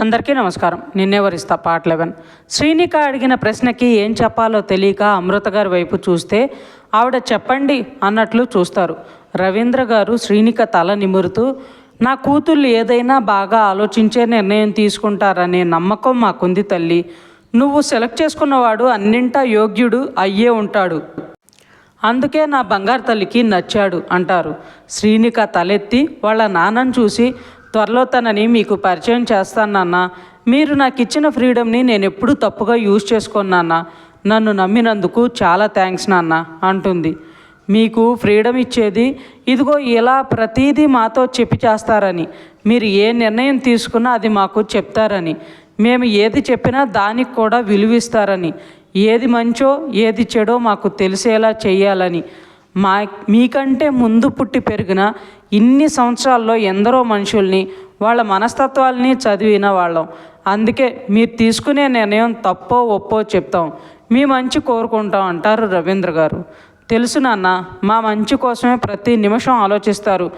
అందరికీ నమస్కారం. నిన్నెవరిస్తా part eleven. Srinika అడిగిన ప్రశ్నకి ఏం చెప్పాలో తెలియక అమృత గారి వైపు చూస్తే ఆవిడ చెప్పండి అన్నట్లు చూస్తారు. రవీంద్ర గారు శ్రీనిక తల నిమురుతూ నా కూతుళ్ళు ఏదైనా బాగా ఆలోచించే నిర్ణయం తీసుకుంటారనే నమ్మకం మాకుంది తల్లి. నువ్వు సెలెక్ట్ చేసుకున్నవాడు అన్నింటా యోగ్యుడు అయ్యే ఉంటాడు. అందుకే నా బంగారు తల్లికి నచ్చాడు అంటారు. శ్రీనిక తలెత్తి వాళ్ళ నాన్నను చూసి త్వరలో తనని మీకు పరిచయం చేస్తాను మీరు నాకు ఇచ్చిన ఫ్రీడమ్ని నేను ఎప్పుడూ తప్పుగా యూజ్ చేసుకోను నన్ను. నమ్మినందుకు చాలా థ్యాంక్స్ నాన్న అంటుంది. మీకు ఫ్రీడమ్ ఇచ్చేది ఇదిగో ఇలా ప్రతీదీ మాతో చెప్పి చేస్తారని. మీరు ఏ నిర్ణయం తీసుకున్నా అది మాకు చెప్తారని. మేము ఏది చెప్పినా దానికి కూడా విలువిస్తారని. ఏది మంచో ఏది చెడో మాకు తెలిసేలా చేయాలని మా మీకంటే ముందు పుట్టి పెరిగిన ఇన్ని సంవత్సరాల్లో ఎందరో మనుషుల్ని వాళ్ళ మనస్తత్వాల్ని చదివిన వాళ్ళం. అందుకే మీరు తీసుకునే నిర్ణయం తప్పో ఒప్పో చెప్తాం. మీ మంచి కోరుకుంటాం అంటారు రవీంద్ర గారు. తెలుసు నాన్న మా మంచి కోసమే ప్రతి నిమిషం ఆలోచిస్తారు.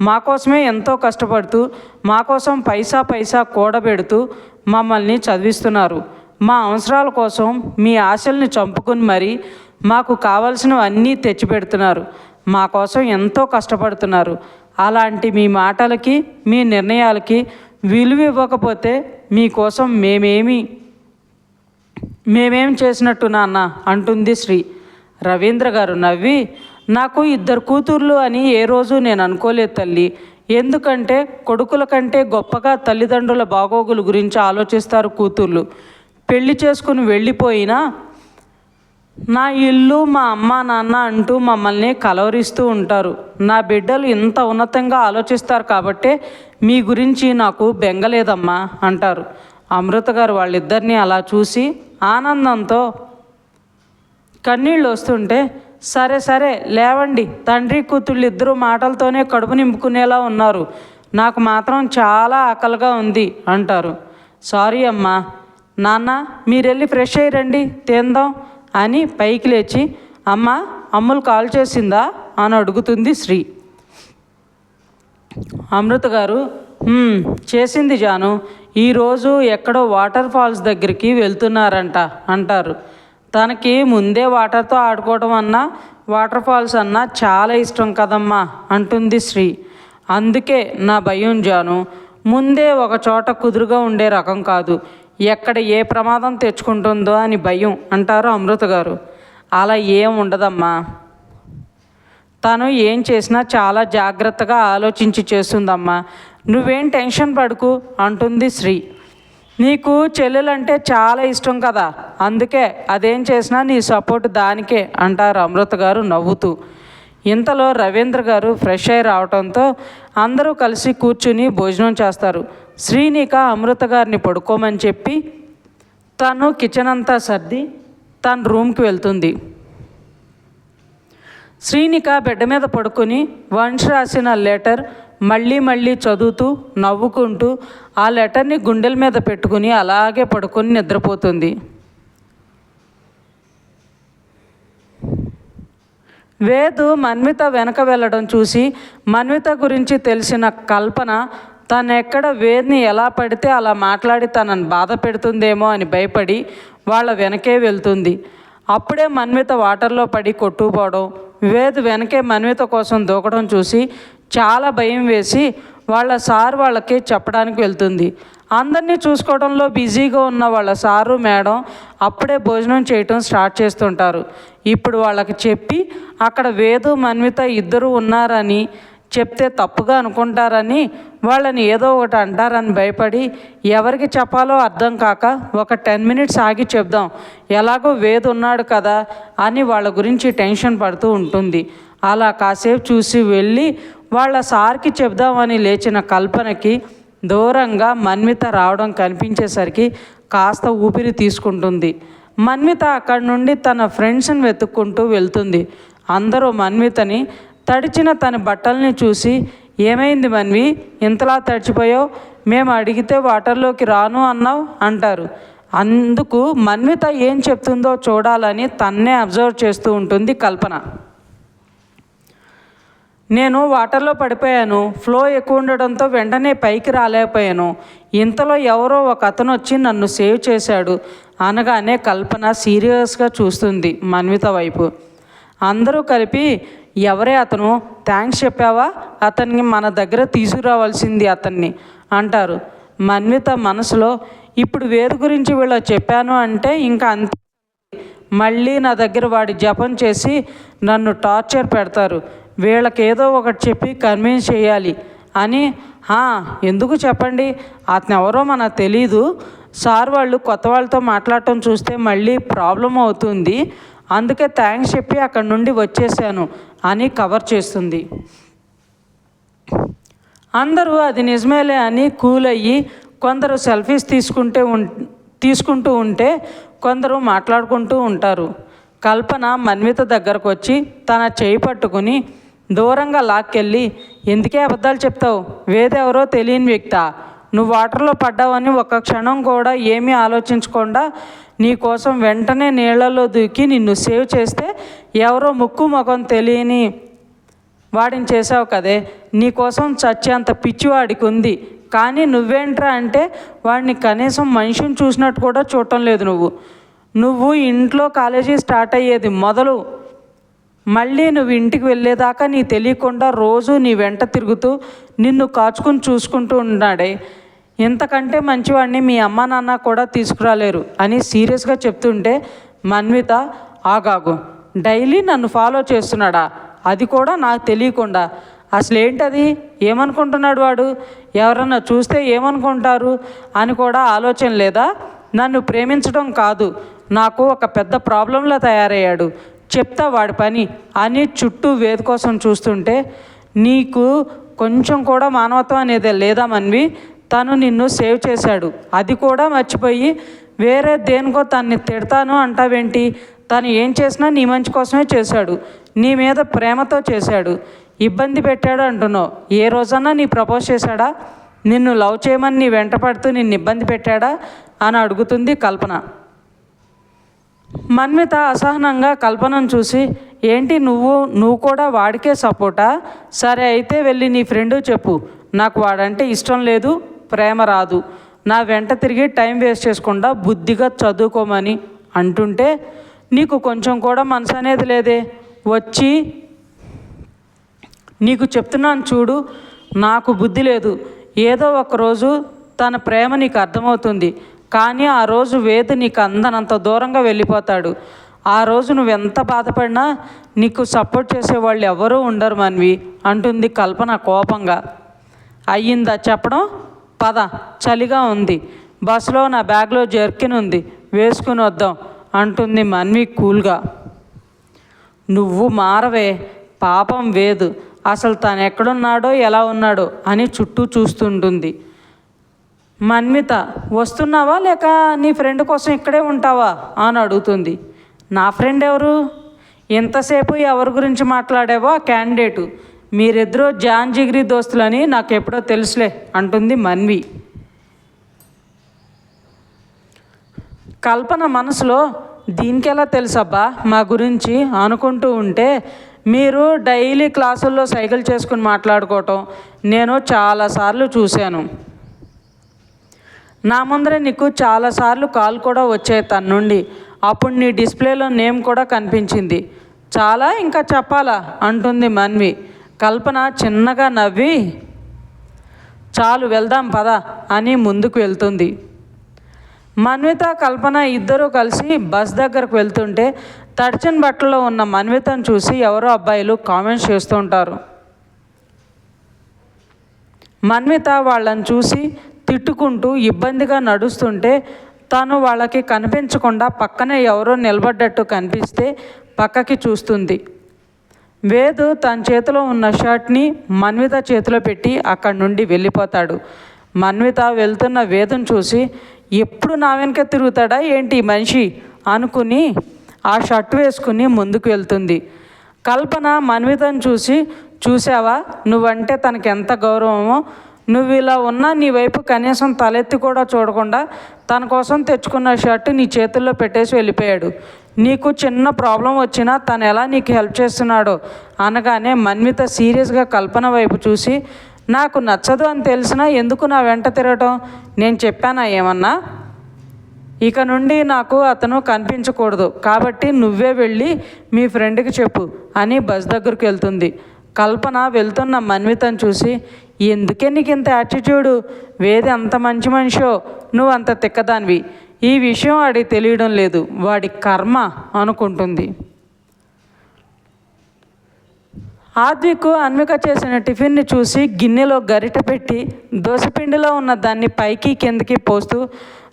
మా కోసమే ఎంతో కష్టపడుతూ మా కోసం పైసా పైసా కూడబెడుతూ మమ్మల్ని చదివిస్తున్నారు. మా అవసరాల కోసం మీ ఆశల్ని చంపుకుని మరీ మాకు కావలసినవన్నీ తెచ్చిపెడుతున్నారు. మా కోసం ఎంతో కష్టపడుతున్నారు. అలాంటి మీ మాటలకి మీ నిర్ణయాలకి విలువ ఇవ్వకపోతే మీకోసం మేమేమి మేమేం చేసినట్టు నాన్న? అంటుంది శ్రీ. రవీంద్ర గారు నవ్వి నాకు ఇద్దరు కూతుర్లు అని ఏ రోజు నేను అనుకోలేదు తల్లి. ఎందుకంటే కొడుకుల కంటే గొప్పగా తల్లిదండ్రుల బాగోగుల గురించి ఆలోచిస్తారు కూతుర్లు. పెళ్ళి చేసుకుని వెళ్ళిపోయినా నా ఇల్లు మా అమ్మ నాన్న అంటూ మమ్మల్ని కలవరిస్తూ ఉంటారు. నా బిడ్డలు ఇంత ఉన్నతంగా ఆలోచిస్తారు కాబట్టి మీ గురించి నాకు బెంగలేదమ్మా అంటారు. అమృత గారు వాళ్ళిద్దరినీ అలా చూసి ఆనందంతో కన్నీళ్ళు వస్తుంటే సరే సరే లేవండి. తండ్రి కూతుళ్ళు ఇద్దరు మాటలతోనే కడుపు నింపుకునేలా ఉన్నారు. నాకు మాత్రం చాలా ఆకలిగా ఉంది అంటారు. సారీ అమ్మా. నాన్న మీరెళ్ళి ఫ్రెష్ అయ్యి రండి. తిందాం. అని పైకి లేచి అమ్మ అమ్ములు కాల్ చేసిందా? అని అడుగుతుంది శ్రీ. అమృత గారు చేసింది జాను. ఈరోజు ఎక్కడో వాటర్ ఫాల్స్ దగ్గరికి వెళ్తున్నారంట అంటారు. తనకి ముందే వాటర్తో ఆడుకోవడం అన్నా వాటర్ ఫాల్స్ అన్నా చాలా ఇష్టం కదమ్మా అంటుంది శ్రీ. అందుకే నా భయం జాను. ముందే ఒక చోట కుదురుగా ఉండే రకం కాదు. ఎక్కడ ఏ ప్రమాదం తెచ్చుకుంటుందో అని భయం అంటారు అమృత గారు. అలా ఏం ఉండదమ్మా. తను ఏం చేసినా చాలా జాగ్రత్తగా ఆలోచించి చేస్తుందమ్మా. నువ్వేం టెన్షన్ పడుకు అంటుంది శ్రీ. నీకు చెల్లెలంటే చాలా ఇష్టం కదా అందుకే అదేం చేసినా నీ సపోర్ట్ దానికే అంటారు అమృత గారు నవ్వుతూ. ఇంతలో రవీంద్ర గారు ఫ్రెష్ అయి రావడంతో అందరూ కలిసి కూర్చుని భోజనం చేస్తారు. శ్రీనిక అమృత గారిని పడుకోమని చెప్పి తను కిచెన్ అంతా సర్ది తన రూమ్కి వెళ్తుంది. శ్రీనిక బెడ్ మీద పడుకొని వంశ్ రాసిన లెటర్ మళ్ళీ మళ్ళీ చదువుతూ నవ్వుకుంటూ ఆ లెటర్ని గుండెల మీద పెట్టుకుని అలాగే పడుకొని నిద్రపోతుంది. వేదు మన్విత వెనక వెళ్ళడం చూసి మన్విత గురించి తెలిసిన కల్పన తను ఎక్కడ వేద్ని ఎలా పడితే అలా మాట్లాడి తనని బాధ పెడుతుందేమో అని భయపడి వాళ్ళ వెనకే వెళ్తుంది. అప్పుడే మన్విత వాటర్లో పడి కొట్టుకుపోవడం వేద్ వెనకే మన్విత కోసం దూకడం చూసి చాలా భయం వేసి వాళ్ళ సార్ వాళ్ళకి చెప్పడానికి వెళ్తుంది. అందరినీ చూసుకోవడంలో బిజీగా ఉన్న వాళ్ళ సారు మేడం అప్పుడే భోజనం చేయటం స్టార్ట్ చేస్తుంటారు. ఇప్పుడు వాళ్ళకి చెప్పి అక్కడ వేదు మన్విత ఇద్దరు ఉన్నారని చెప్తే తప్పుగా అనుకుంటారని వాళ్ళని ఏదో ఒకటి అంటారని భయపడి ఎవరికి చెప్పాలో అర్థం కాక ఒక టెన్ మినిట్స్ ఆగి చెప్దాం. ఎలాగో వేదు ఉన్నాడు కదా అని వాళ్ళ గురించి టెన్షన్ పడుతూ ఉంటుంది. అలా కాసేపు చూసి వెళ్ళి వాళ్ళ సార్కి చెప్దామని లేచిన కల్పనకి దూరంగా మన్విత రావడం కనిపించేసరికి కాస్త ఊపిరి తీసుకుంటుంది. మన్విత అక్కడి నుండి తన ఫ్రెండ్స్ని వెతుక్కుంటూ వెళ్తుంది. అందరూ మన్వితని తడిచిన తన బట్టల్ని చూసి ఏమైంది మన్వి? ఇంతలా తడిచిపోయావు? మేము అడిగితే వాటర్లోకి రాను అన్నావు? అంటారు. అందుకు మన్విత ఏం చెప్తుందో చూడాలని తన్నే అబ్జర్వ్ చేస్తూ ఉంటుంది కల్పన. నేను వాటర్లో పడిపోయాను. ఫ్లో ఎక్కువ ఉండడంతో వెంటనే పైకి రాలేకపోయాను. ఇంతలో ఎవరో ఒక అతను వచ్చి నన్ను సేవ్ చేశాడు. అనగానే కల్పన సీరియస్గా చూస్తుంది మన్విత వైపు. అందరూ కలిపి ఎవరే అతను? థ్యాంక్స్ చెప్పావా? అతన్ని మన దగ్గర తీసుకురావాల్సింది అతన్ని అంటారు. మన్విత మనసులో ఇప్పుడు వేరు గురించి వీళ్ళ చెప్పాను అంటే ఇంకా అంత. మళ్ళీ నా దగ్గర వాడి జపం చేసి నన్ను టార్చర్ పెడతారు. వీళ్ళకి ఏదో ఒకటి చెప్పి కన్విన్స్ చేయాలి అని ఎందుకు చెప్పండి? అతను ఎవరో మనకు తెలీదు. సార్ వాళ్ళు కొత్త వాళ్ళతో మాట్లాడటం చూస్తే మళ్ళీ ప్రాబ్లం అవుతుంది. అందుకే థ్యాంక్స్ చెప్పి అక్కడి నుండి వచ్చేసాను అని కవర్ చేస్తుంది. అందరూ అది నిజమేలే అని కూల్ అయ్యి కొందరు సెల్ఫీస్ తీసుకుంటే ఉం తీసుకుంటూ ఉంటే కొందరు మాట్లాడుకుంటూ ఉంటారు. కల్పన మన్విత దగ్గరకు వచ్చి తన చేయి పట్టుకుని దూరంగా లాక్కెళ్ళి ఎందుకే అబద్ధాలు చెప్తావు? వేదెవరో తెలియని వ్యక్త. నువ్వు వాటర్లో పడ్డావని ఒక్క క్షణం కూడా ఏమీ ఆలోచించకుండా నీ కోసం వెంటనే నీళ్ళలో దూకి నిన్ను సేవ్ చేస్తే ఎవరో ముక్కు ముఖం తెలియని వాడిని చేసావు కదే. నీకోసం చచ్చేంత పిచ్చివాడికి ఉంది. కానీ నువ్వేంట్రా అంటే వాడిని కనీసం మనిషిని చూసినట్టు కూడా చూడటం లేదు నువ్వు. నువ్వు ఇంట్లో కాలేజీ స్టార్ట్ అయ్యేది మొదలు మళ్ళీ నువ్వు ఇంటికి వెళ్ళేదాకా నీ తెలియకుండా రోజు నీ వెంట తిరుగుతూ నిన్ను కాచుకుని చూసుకుంటూ ఉన్నాడే. ఇంతకంటే మంచివాడిని మీ అమ్మ నాన్న కూడా తీసుకురాలేరు అని సీరియస్గా చెప్తుంటే మన్విత ఆగాగు డైలీ నన్ను ఫాలో చేస్తున్నాడా? అది కూడా నాకు తెలియకుండా. అసలు ఏంటది ఏమనుకుంటున్నాడు వాడు? ఎవరన్నా చూస్తే ఏమనుకుంటారు? అని కూడా ఆలోచన లేదా? నన్ను ప్రేమించడం కాదు. నాకు ఒక పెద్ద ప్రాబ్లంలో తయారయ్యాడు. చెప్తా వాడి పని. అని చుట్టూ వేది కోసం చూస్తుంటే నీకు కొంచెం కూడా మానవత్వం అనేది లేదా మన్వి? తను నిన్ను సేవ్ చేశాడు. అది కూడా మర్చిపోయి వేరే దేనికో తన్ని తిడతాను అంటావేంటి? తను ఏం చేసినా నీ మంచి కోసమే చేశాడు. నీ మీద ప్రేమతో చేశాడు. ఇబ్బంది పెట్టాడు అంటున్నావు. ఏ రోజన్నా నీ ప్రపోజ్ చేశాడా? నిన్ను లవ్ చేయమని నీ వెంట పడుతూ నిన్ను ఇబ్బంది పెట్టాడా? అని అడుగుతుంది కల్పన. మన్విత అసహనంగా కల్పనను చూసి ఏంటి నువ్వు? నువ్వు కూడా వాడికే సపోర్టా? సరే అయితే వెళ్ళి నీ ఫ్రెండు చెప్పు. నాకు వాడంటే ఇష్టం లేదు ప్రేమ రాదు. నా వెంట తిరిగి టైం వేస్ట్ చేసుకుండా బుద్ధిగా చదువుకోమని అంటుంటే నీకు కొంచెం కూడా మనసు అనేది లేదే. వచ్చి నీకు చెప్తున్నాను చూడు నాకు బుద్ధి లేదు. ఏదో ఒకరోజు తన ప్రేమ నీకు అర్థమవుతుంది. కానీ ఆ రోజు వేద నీకు అందనంత దూరంగా వెళ్ళిపోతాడు. ఆ రోజు నువ్వు ఎంత బాధపడినా నీకు సపోర్ట్ చేసేవాళ్ళు ఎవరూ ఉండరు మన్వి అంటుంది కల్పన కోపంగా. అయ్యిందా చెప్పడం? పద చలిగా ఉంది. బస్సులో నా బ్యాగ్లో జర్కిన్ ఉంది వేసుకుని వద్దాం అంటుంది మన్వి కూల్గా. నువ్వు మారవే పాపం వేదు అసలు తను ఎక్కడున్నాడో ఎలా ఉన్నాడో అని చుట్టూ చూస్తుంటుంది. మన్విత వస్తున్నావా లేక నీ ఫ్రెండ్ కోసం ఇక్కడే ఉంటావా? అని అడుగుతుంది. నా ఫ్రెండ్ ఎవరు? ఎంతసేపు ఎవరి గురించి మాట్లాడేవో ఆ క్యాండిడేటు. మీరిద్దరూ జాన్ జిగిరి దోస్తులని నాకు ఎప్పుడో తెలుసులే అంటుంది మన్వి. కల్పన మనసులో దీనికెలా తెలుసబ్బా? మా గురించి అనుకుంటూ ఉంటే మీరు డైలీ క్లాసుల్లో సైకిల్ చేసుకుని మాట్లాడుకోవటం నేను చాలాసార్లు చూశాను. నా ముందరే నీకు చాలాసార్లు కాల్ కూడా వచ్చాయి తన నుండి. అప్పుడు నీ డిస్ప్లేలో నేమ్ కూడా కనిపించింది. చాలా ఇంకా చెప్పాలా? అంటుంది మన్వి. కల్పన చిన్నగా నవ్వి చాలు వెళ్దాం పద అని ముందుకు వెళ్తుంది. మన్విత కల్పన ఇద్దరూ కలిసి బస్ దగ్గరకు వెళ్తుంటే తడిచిన బట్టలో ఉన్న మన్వితను చూసి ఎవరో అబ్బాయిలు కామెంట్స్ చేస్తూ ఉంటారు. మన్విత వాళ్ళని చూసి తిట్టుకుంటూ ఇబ్బందిగా నడుస్తుంటే తను వాళ్ళకి కనిపించకుండా పక్కనే ఎవరో నిలబడ్డట్టు కనిపిస్తే పక్కకి చూస్తుంది. వేదు తన చేతిలో ఉన్న షర్ట్ని మన్విత చేతిలో పెట్టి అక్కడి నుండి వెళ్ళిపోతాడు. మన్విత వెళ్తున్న వేదును చూసి ఎప్పుడు నా వెనక తిరుగుతాడా ఏంటి మనిషి? అనుకుని ఆ షర్ట్ వేసుకుని ముందుకు వెళ్తుంది. కల్పన మన్వితను చూసి చూసావా నువ్వంటే తనకి ఎంత గౌరవమో నువ్వు ఇలా ఉన్నా నీ వైపు కనీసం తలెత్తి కూడా చూడకుండా తన కోసం తెచ్చుకున్న షర్టు నీ చేతుల్లో పెట్టేసి వెళ్ళిపోయాడు. నీకు చిన్న ప్రాబ్లం వచ్చినా తను ఎలా నీకు హెల్ప్ చేస్తున్నాడో అనగానే మన్విత సీరియస్గా కల్పన వైపు చూసి నాకు నచ్చదు అని తెలిసినా ఎందుకు నా వెంట తిరగటం? నేను చెప్పానా ఏమన్నా? ఇక నుండి నాకు అతను కనిపించకూడదు. కాబట్టి నువ్వే వెళ్ళి మీ ఫ్రెండ్కి చెప్పు అని బస్ దగ్గరికి వెళ్తుంది. కల్పన వెళ్తున్న మన్వితను చూసి ఎందుకే నీకు ఇంత యాటిట్యూడు వేది అంత మంచి మనిషో నువ్వు అంత తిక్కదానివి. ఈ విషయం వాడికి తెలియడం లేదు వాడి కర్మ అనుకుంటుంది. ఆద్విక్ అన్విక చేసిన టిఫిన్ని చూసి గిన్నెలో గరిట పెట్టి దోశపిండిలో ఉన్న దాన్ని పైకి కిందకి పోస్తూ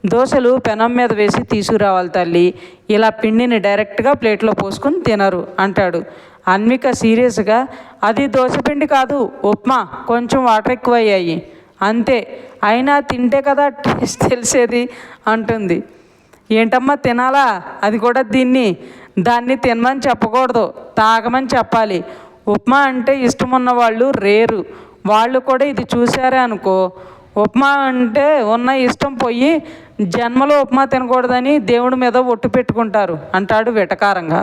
దోశలు పెనం మీద వేసి తీసుకురావాలి తల్లి. ఇలా పిండిని డైరెక్ట్గా ప్లేట్లో పోసుకొని తినరు అంటాడు. అన్విక సీరియస్గా అది దోశపిండి కాదు ఉప్మా కొంచెం వాటర్ ఎక్కువయ్యాయి అంతే అయినా తింటే కదా టేస్ట్ తెలిసేది అంటుంది. ఏంటమ్మా తినాలా? అది కూడా దీన్ని దాన్ని తినమని చెప్పకూడదు తాగమని చెప్పాలి. ఉప్మా అంటే ఇష్టం ఉన్న వాళ్ళు రేరు వాళ్ళు కూడా ఇది చూసారే అనుకో. ఉప్మా అంటే ఉన్న ఇష్టం పోయి జన్మలో ఉప్మా తినకూడదని దేవుడి మీద ఒట్టు పెట్టుకుంటారు అంటాడు వెటకారంగా.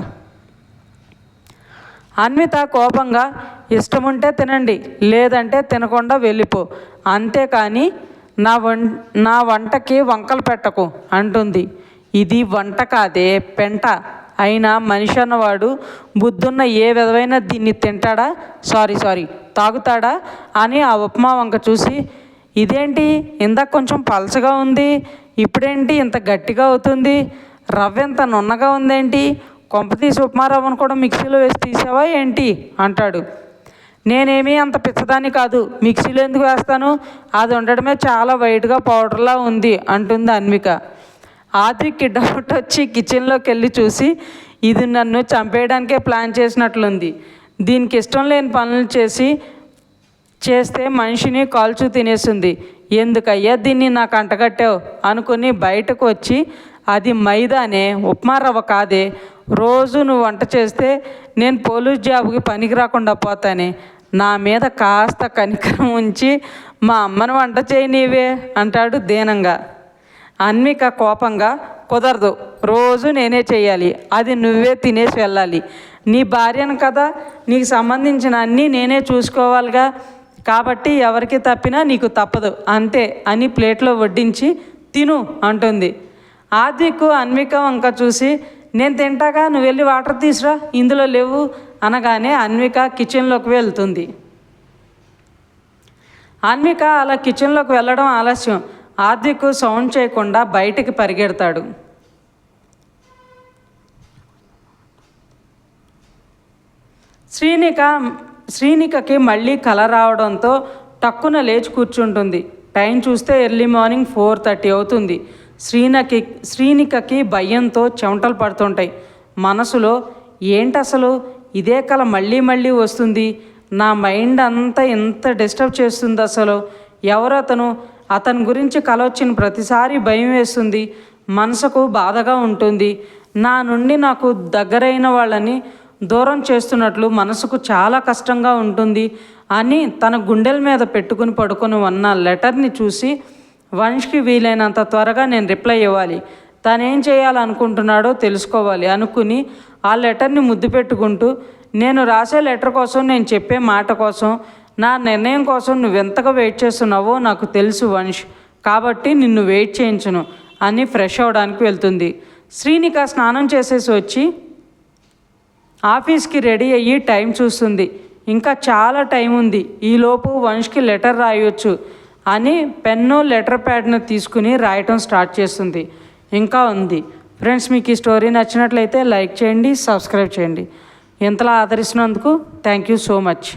అన్విత కోపంగా ఇష్టముంటే తినండి లేదంటే తినకుండా వెళ్ళిపో. అంతేకాని నా వం నా వంటకి వంకలు పెట్టకు అంటుంది. ఇది వంట కాదే పెంట. అయినా మనిషి అన్నవాడు బుద్ధున్న ఏ విధమైన దీన్ని తింటాడా? Sorry sorry తాగుతాడా? అని ఆ ఉప్మా వంక చూసి ఇదేంటి? ఇందాక కొంచెం పలచగా ఉంది. ఇప్పుడేంటి ఇంత గట్టిగా అవుతుంది? రవ్వ ఎంత నున్నగా ఉందేంటి? కొంపతీసి ఉప్మారవ్వను కూడా మిక్సీలో వేసి తీసావా ఏంటి? అంటాడు. నేనేమీ అంత పిచ్చదాన్ని కాదు. మిక్సీలో ఎందుకు వేస్తాను? అది ఉండడమే చాలా వైట్గా పౌడర్లా ఉంది అంటుంది అన్విక. ఆదికి డౌట్ వచ్చి కిచెన్లోకి వెళ్ళి చూసి ఇది నన్ను చంపేయడానికే ప్లాన్ చేసినట్లుంది. దీనికి ఇష్టం లేని పనులు చేసి చేస్తే మనిషిని కాల్చు తినేస్తుంది ఎందుకయ్యా దీన్ని నాకు అంటగట్టావు అనుకుని బయటకు వచ్చి అది మైదానే ఉప్మా రవ్వ కాదే. రోజు నువ్వు వంట చేస్తే నేను పోలీస్ జాబ్కి పనికి రాకుండా పోతానే. నా మీద కాస్త కనికరం ఉంచి మా అమ్మను వంట చేయనీవే అంటాడు దీనంగా. అన్విక కోపంగా కుదరదు రోజు నేనే చేయాలి. అది నువ్వే తినేసి వెళ్ళాలి. నీ భార్యను కదా నీకు సంబంధించిన అన్నీ నేనే చూసుకోవాలిగా. కాబట్టి ఎవరికి తప్పినా నీకు తప్పదు. అంతే అని ప్లేట్లో వడ్డించి తిను అంటుంది. ఆదిక్కు అన్విక వంక చూసి నేను తింటాగా నువ్వు వెళ్ళి వాటర్ తీసురా ఇందులో లేవు అనగానే అన్విక కిచెన్లోకి వెళ్తుంది. అన్విక అలా కిచెన్లోకి వెళ్ళడం ఆలస్యం. ఆదిక్కు సౌండ్ చేయకుండా బయటికి పరిగెడతాడు. శ్రీనిక శ్రీనికకి మళ్ళీ కల రావడంతో టక్కున లేచి కూర్చుంటుంది. టైం చూస్తే ఎర్లీ మార్నింగ్ ఫోర్ థర్టీ అవుతుంది. శ్రీనకి శ్రీనికకి భయంతో చెమటలు పడుతుంటాయి. మనసులో ఏంటసలు? ఇదే కళ మళ్ళీ మళ్ళీ వస్తుంది. నా మైండ్ అంతా ఎంత డిస్టర్బ్ చేస్తుంది అసలు ఎవరు అతను అతని గురించి కల వచ్చిన ప్రతిసారి భయం వేస్తుంది. మనసుకు బాధగా ఉంటుంది. నా నుండి నాకు దగ్గరైన వాళ్ళని దూరం చేస్తున్నట్లు మనసుకు చాలా కష్టంగా ఉంటుంది అని తన గుండెల మీద పెట్టుకుని పడుకొని ఉన్న లెటర్ని చూసి వంష్కి వీలైనంత త్వరగా నేను రిప్లై ఇవ్వాలి. తనేం చేయాలనుకుంటున్నాడో తెలుసుకోవాలి. అనుకుని ఆ లెటర్ని ముద్దు పెట్టుకుంటూ నేను రాసే లెటర్ కోసం నేను చెప్పే మాట కోసం నా నిర్ణయం కోసం నువ్వు ఎంతగా వెయిట్ చేస్తున్నావో నాకు తెలుసు వంశ్. కాబట్టి నిన్ను వెయిట్ చేయించును అని ఫ్రెష్ అవడానికి వెళ్తుంది. శ్రీనిక స్నానం చేసేసి వచ్చి ఆఫీస్కి రెడీ అయ్యి టైం చూస్తుంది. ఇంకా చాలా టైం ఉంది. ఈలోపు వంష్కి లెటర్ రాయొచ్చు. అని పెన్ను లెటర్ ప్యాడ్ను తీసుకుని రాయటం స్టార్ట్ చేస్తుంది. ఇంకా ఉంది. ఫ్రెండ్స్ మీకు ఈ స్టోరీ నచ్చినట్లయితే లైక్ చేయండి సబ్స్క్రైబ్ చేయండి. ఇంతలా ఆదరిస్తున్నందుకు థ్యాంక్ యూ సో మచ్.